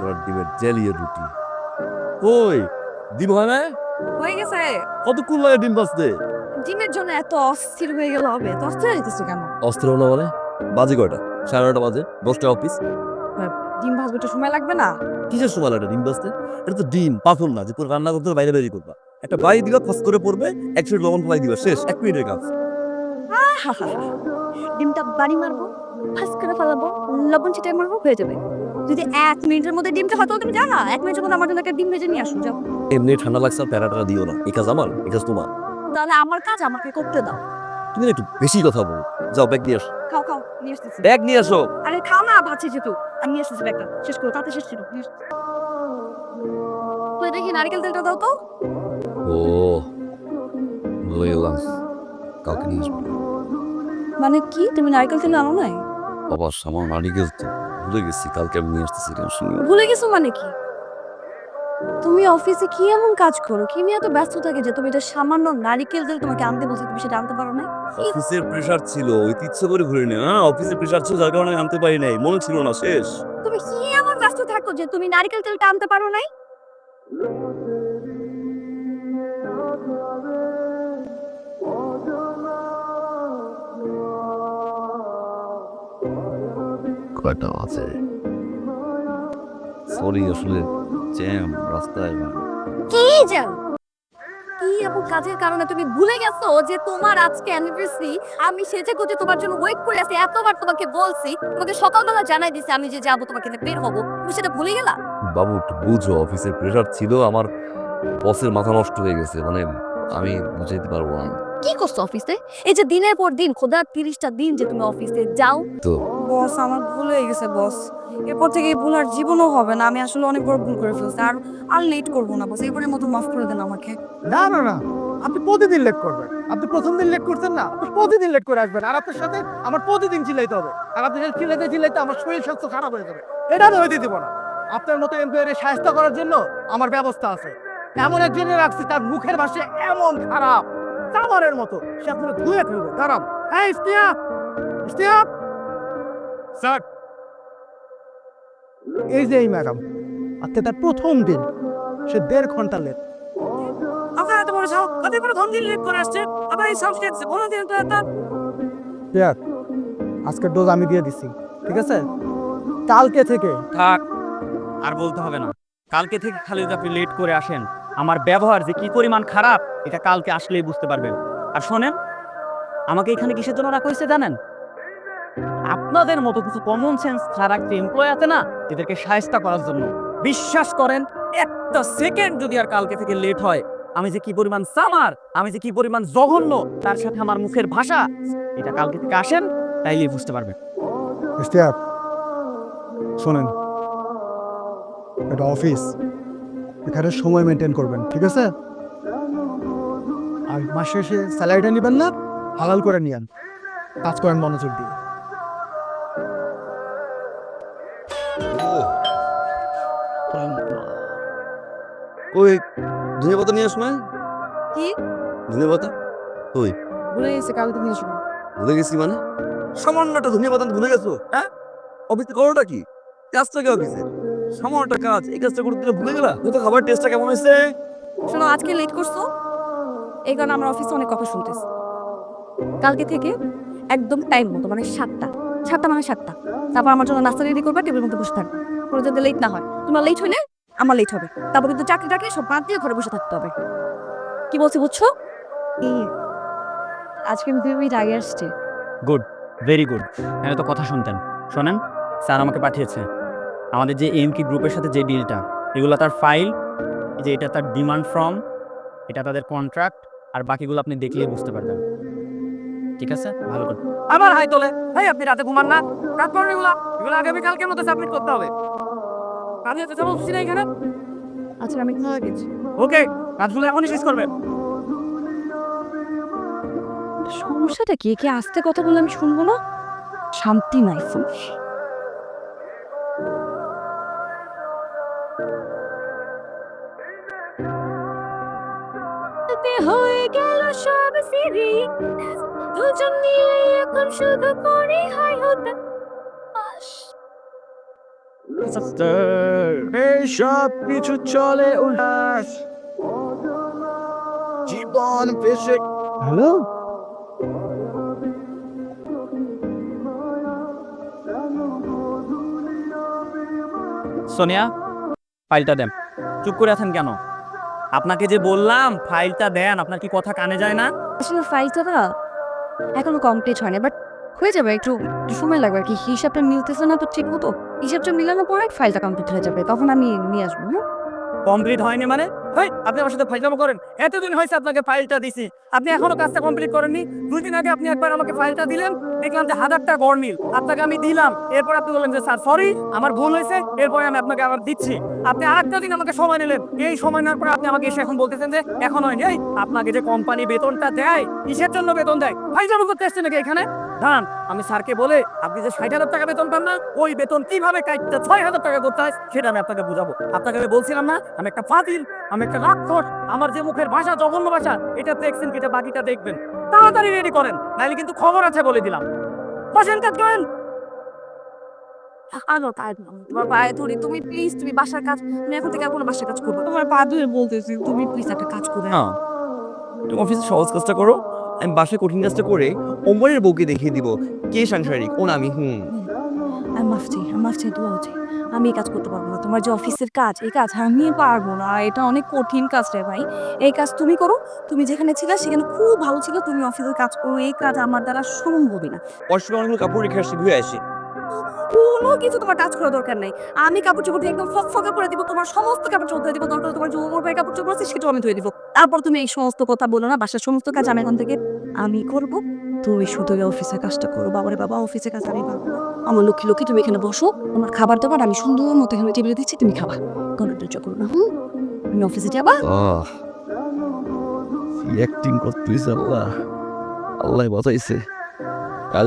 এবার ডিমের জেলিয়ে রুটি। ওই ডিম হয় না হয়ে গেছে। কতক্ষণ লাগে ডিম বাজতে ডিমের জন্য এত অস্থির হয়ে গেল হবে। এত অস্থির কেন? অস্ত্র না মানে? বাজে কয়টা? সাড়ে নটা বাজে দশটা অফিস ডিম ভাজতে একটু সময় লাগবে না? কিসের সময় লাগে ডিম বাজতে এটা তো ডিম পাথর না যে পুরো রান্না করতে বাইরে বেরিয়ে করবা। একটা বাড়ি দিবা ফস করে পড়বে একশো লবণ ফলাই দিবা শেষ এক মিনিটের কাজ। ডিমটা বাড়ি মারবো ফাঁস করে ফেলাবো লবণ ছিটে মারবো হয়ে যাবে। যদি এক মিনিটের মধ্যে ডিমটা হয়তো তুমি জানা এক মিনিটের মধ্যে আমার জন্য একটা ডিম ভেজে নিয়ে আসো যাও। এমনি ঠান্ডা লাগছে প্যারাটা দিও না। এই কাজ আমার এই কাজ তোমার। তাহলে আমার কাজ আমাকে করতে দাও। তুমি একটু বেশি কথা বলো। যাও ব্যাগ নিয়ে আসো। খাও খাও নিয়ে আসতেছি। ব্যাগ নিয়ে আসো। আরে খাও না ভাবছি যেহেতু আমি নিয়ে আসতেছি ব্যাগটা। শেষ করো তাতে শেষ ছিল আসতেছি। দেখি নারকেল তেলটা দাও তো। ও ভুলে কালকে নিয়ে আসব মানে কি? তুমি নারকেল তেল আনো নাই? বাবা সামান নারিকেল তো। ভুলে গেছি কালকে আমি নিয়ে আসতেছি টেনশন ভুলে গেছো মানে কি? তুমি অফিসে কি এমন কাজ করো? কি নিয়ে এত ব্যস্ত থাকে যে তুমি এটা সামান্য নারকেল তেল তোমাকে আনতে বলছে তুমি সেটা আনতে পারো না অফিসের প্রেশার ছিল ওই ইচ্ছে করে ঘুরে নি। হ্যাঁ অফিসের প্রেশার ছিল যার কারণে আনতে পারি নাই। মনে ছিল না শেষ। তুমি কি এমন ব্যস্ত থাকো যে তুমি নারকেল তেলটা আনতে পারো নাই? কয়টা আছে। সরি আসলে জ্যাম রাস্তায় কি জান কি এমন কাজের কারণে তুমি ভুলে গেছো যে তোমার আজকে অ্যানিভার্সারি আমি সেজে গুজে তোমার জন্য ওয়েট করে আছি এতবার তোমাকে বলছি তোমাকে সকালবেলা জানাই দিছি আমি যে যাব তোমাকে নিয়ে বের হব। তুমি সেটা ভুলে গেলা? বাবু একটু বুঝো অফিসের প্রেশার ছিল আমার বসের মাথা নষ্ট হয়ে গেছে মানে আমি বুঝাইতে পারব না। কি করছ অফিসে এই যে দিনের পর দিন খোদা তিরিশটা দিন যে তুমি অফিসে যাও। তো বস আমার ভুল হয়ে গেছে বস এরপর থেকে এই ভুল আর জীবনও হবে না। আমি আসলে অনেক বড় ভুল করে ফেলছি। আর আর লেট করব না বস এবারের মতো মাফ করে দেন আমাকে। না না না। আপনি প্রতিদিন লেট করবেন। আপনি প্রথম দিন লেট করছেন না, আপনি প্রতিদিন লেট করে আসবেন। আর আপনার সাথে আমার প্রতিদিন চিল্লাইতে হবে। আর আপনি সাথে চিল্লাইতে চিল্লাইতে আমার শরীর স্বাস্থ্য খারাপ হয়ে যাবে। এটা আমি হইতে দিব না। আপনার মতো এমপ্লয়ারে সাহায্য করার জন্য আমার ব্যবস্থা আছে। এমন একজনে রাখছি, তার মুখের ভাষা এমন খারাপ। চামারের মতো। সে আপনার ধুয়ে ফেলবে। দাঁড়ান হ্যাঁ ইস্তিয়াব ইস্তিয়াব স্যার। এই যে এই ম্যাডাম আজকে তার প্রথম দিন। সে দেড় ঘণ্টা লেট আপনার এত বড় সাহস। কত বড় দিন লেট করে আসছে। আবার এই সাহস খেয়েছে বলো দিন তো একটা দেখ আজকের ডোজ আমি দিয়ে দিচ্ছি ঠিক আছে? কালকে থেকে থাক আর বলতে হবে না। কালকে থেকে খালি যদি আপনি লেট করে আসেন। আমার ব্যবহার যে কি পরিমাণ খারাপ এটা কালকে আসলেই বুঝতে পারবেন। আর শোনেন আমাকে এখানে কিসের জন্য রাখা হয়েছে জানেন? আপনাদের মতো কিছু কমন সেন্স ছাড়া একটা এমপ্লয় আছে না, এদেরকে সাহায্য করার জন্য। বিশ্বাস করেন, একটা সেকেন্ড যদি আর কালকে থেকে লেট হয়, আমি যে কি পরিমাণ সামার, আমি যে কি পরিমাণ জঘন্য, তার সাথে আমার মুখের ভাষা, এটা কালকে থেকে আসেন তাইলে বুঝতে পারবেন। শোনেন, এটা অফিস এখানে সময় মেনটেন করবেন, ঠিক আছে? আর মাস শেষে স্যালারিটা নেবেন না, হালাল করে নিয়েন। কাজ করেন মনোযোগ দিয়ে। ওই ধনে পাতা নিয়ে আস না। কি? ধনে পাতা? ওই। ভুলে গেছে কালকে নিয়ে আসব ভুলে গেছি মানে? সামান্যটা ধনে পাতা ভুলে গেছো হ্যাঁ? অফিসে করোটা কি? কাজটা কি অফিসে? সামান্যটা কাজ এই কাজটা করতে ভুলে গেলা? তো খাবার টেস্টটা কেমন হয়েছে? শোনো আজকে লেট করছ। এই কারণে আমরা অফিসে অনেক কথা শুনতেছি। কালকে থেকে একদম টাইম মতো মানে সাতটা। সাতটা মানে সাতটা। তারপর আমার জন্য নাস্তা রেডি করবে টেবিলের মধ্যে বসে থাকবে। কোনো যাতে লেট না হয়। তোমার লেট হইলে আমার লেট হবে। তারপর কিন্তু চাকরি টাকরি সব বাদ দিয়ে ঘরে বসে থাকতে হবে। কি বলছি বুঝছ? এই আজকে আমি দুই মিনিট আগে আসছে। গুড ভেরি গুড এখানে তো কথা শুনতেন। শোনেন স্যার আমাকে পাঠিয়েছে। আমাদের যে এম কি গ্রুপের সাথে যে ডিলটা এগুলো তার ফাইল যে এটা তার ডিমান্ড ফর্ম এটা তাদের কন্ট্রাক্ট আর বাকিগুলো আপনি দেখলেই বুঝতে পারবেন। ঠিক আছে? ভালো করে। আবার হাই তোলে। ভাই আপনি রাতে ঘুমান না। রাত পড়ে এগুলো। এগুলো আগামী কালকের মধ্যে সাবমিট করতে হবে। কাজে যেতে বলছি না এখানে? আচ্ছা আমি কোথাও গেছি? ওকে কাজগুলো এখনই শেষ করবেন সমস্যাটা কি? কে আস্তে কথা বললে আমি শুনব না? শান্তি নাই হয়ে গেল সব সিরি দুজন মিলে এখন শুধু করে হাই হতে এই সব কিছু চলে উল্লাস জীবন পেশে হ্যালো? সোনিয়া ফাইলটা দেন। চুপ করে আছেন কেন? আপনাকে যে বললাম ফাইলটা দেন আপনার কি কথা কানে যায় না? আসলে ফাইলটা না এখনও কমপ্লিট হয়নি বাট হয়ে যাবে, একটু সময় লাগবে আর কি। হিসাবটা মিলতেছে না তো ঠিক মতো। হিসাবটা মিলানোর পরে ফাইলটা কমপ্লিট হয়ে যাবে, তখন আমি নিয়ে আসব হ্যাঁ? কমপ্লিট হয়নি মানে? ভাই আপনি আমার সাথে ফাইলটা করেন। এতদিন হয়েছে আপনাকে ফাইলটা দিছি। আপনি এখনও কাজটা কমপ্লিট করেননি। দুই দিন আগে আপনি একবার আমাকে ফাইলটা দিলেন। দেখলাম যে হাজারটা গড়মিল আপনাকে আমি দিলাম। এরপর আপনি বললেন যে, স্যার সরি আমার ভুল হয়েছে। এরপরে আমি আপনাকে আবার দিচ্ছি। আপনি আরেকটা দিন আমাকে সময় নিলেন এই সময় নেওয়ার পর আপনি আমাকে এসে এখন বলতেছেন যে, এখন হয়নি। আপনাকে যে কোম্পানি বেতনটা দেয়, কিসের জন্য বেতন দেয়? ফাইলটা করতে আসছে নাকি এখানে? দাঁড়ান আমি স্যারকে বলে আপনি যে ষাট হাজার টাকা বেতন পান না ওই বেতন কীভাবে কাটতে ছয় হাজার টাকা করতে হয় সেটা আমি আপনাকে বুঝাবো। আপনাকে আমি বলছিলাম না আমি একটা ফাতিল আমি একটা রাক্ষস আমার যে মুখের ভাষা জঘন্য ভাষা এটা দেখছেন এটা বাকিটা দেখবেন। তাড়াতাড়ি রেডি করেন নাইলে কিন্তু খবর আছে বলে দিলাম। বসেন কাজ করেন। আনো তোমার পায়ে ধরি তুমি প্লিজ তুমি বাসার কাজ তুমি এখন থেকে কোনো বাসার কাজ করবে। তোমার পা ধুয়ে বলতেছি তুমি প্লিজ একটা কাজ করে না তুমি অফিসে সহজ কাজটা করো। আমি বাসায় কঠিন কাজটা করে ওমরের বউকে দেখিয়ে দিব কে সাংসারিক ও না আমি হুম। আমি মাফ চাই আমি মাফ চাই দোয়া চাই। আমি এই কাজ করতে পারব না। তোমার যে অফিসের কাজ এই কাজ আমি পারব না। এটা অনেক কঠিন কাজ রে ভাই। এই কাজ তুমি করো তুমি যেখানে ছিলে সেখানে খুব ভালো ছিল তুমি অফিসের কাজ করো এই কাজ আমার দ্বারা সম্ভবই না। অসুবিধা অনেকগুলো কাপড় রেখে আসি ধুয়ে আসি। কোনো কিছু তোমার টাচ করার দরকার নেই। আমি কাপড় চোপড় দিয়ে একদম ফকফকে করে দিব, তোমার সমস্ত কাপড় চোপড় দিব, দরকার তোমার যে ওমর ভাইয়ের কাপড় চোপড় আছে সেটাও আমি ধুয়ে দিব। তারপর তুমি এই সমস্ত কথা বলো না, বাসার সমস্ত কাজ আমি এখন থেকে আমি করব। তুমি শুধু অফিসের কাজটা করো বাবারে বাবা, অফিসের কাজ আমি পারব আমার লক্ষ্মী লক্ষ্মী, তুমি এখানে বসো আমার খাবার দাবার আমি সুন্দর মতো এখানে টেবিলে দিচ্ছি, তুমি খাবা। ধৈর্য করো না, হুম? আমি অফিসে যাবা? অ্যাক্টিং করতেছে আল্লাহ। আল্লাহ বাঁচাইছে। কাল